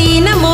తీనమో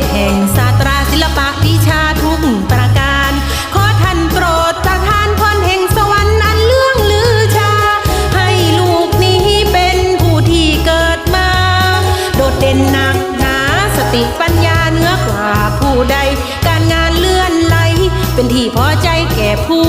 พแห่งศาสตราศิลปะวิชาทุกประการ ขอท่านโปรดประทานพรแห่งสวรรค์อันเลื่องลือชา ให้ลูกนี้เป็นผู้ที่เกิดมา โดดเด่นหนักหนาสติปัญญาเนื้อกว่าผู้ใด การงานเลื่อนไหลเป็นที่พอใจแก่ผู้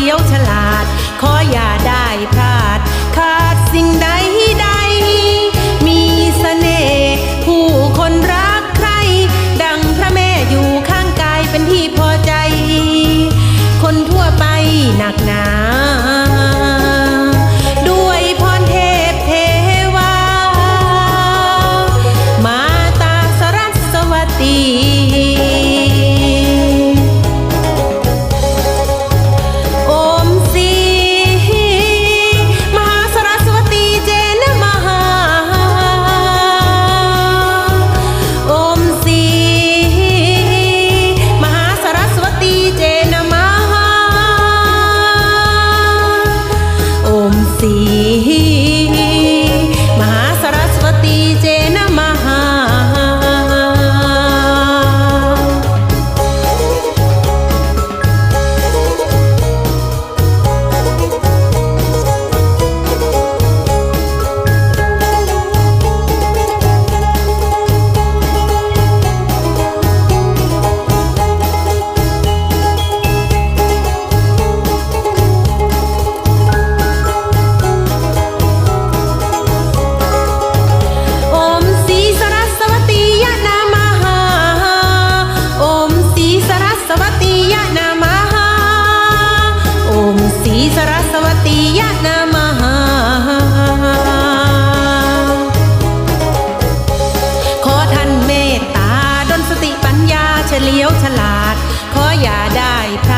เลี้ยวฉลาด ขออย่าได้พลาด He. มศรีสรสวตียะนามหา ขอท่านเมตตาดลสติปัญญาเฉลียวฉลาด ขออย่าได้พระ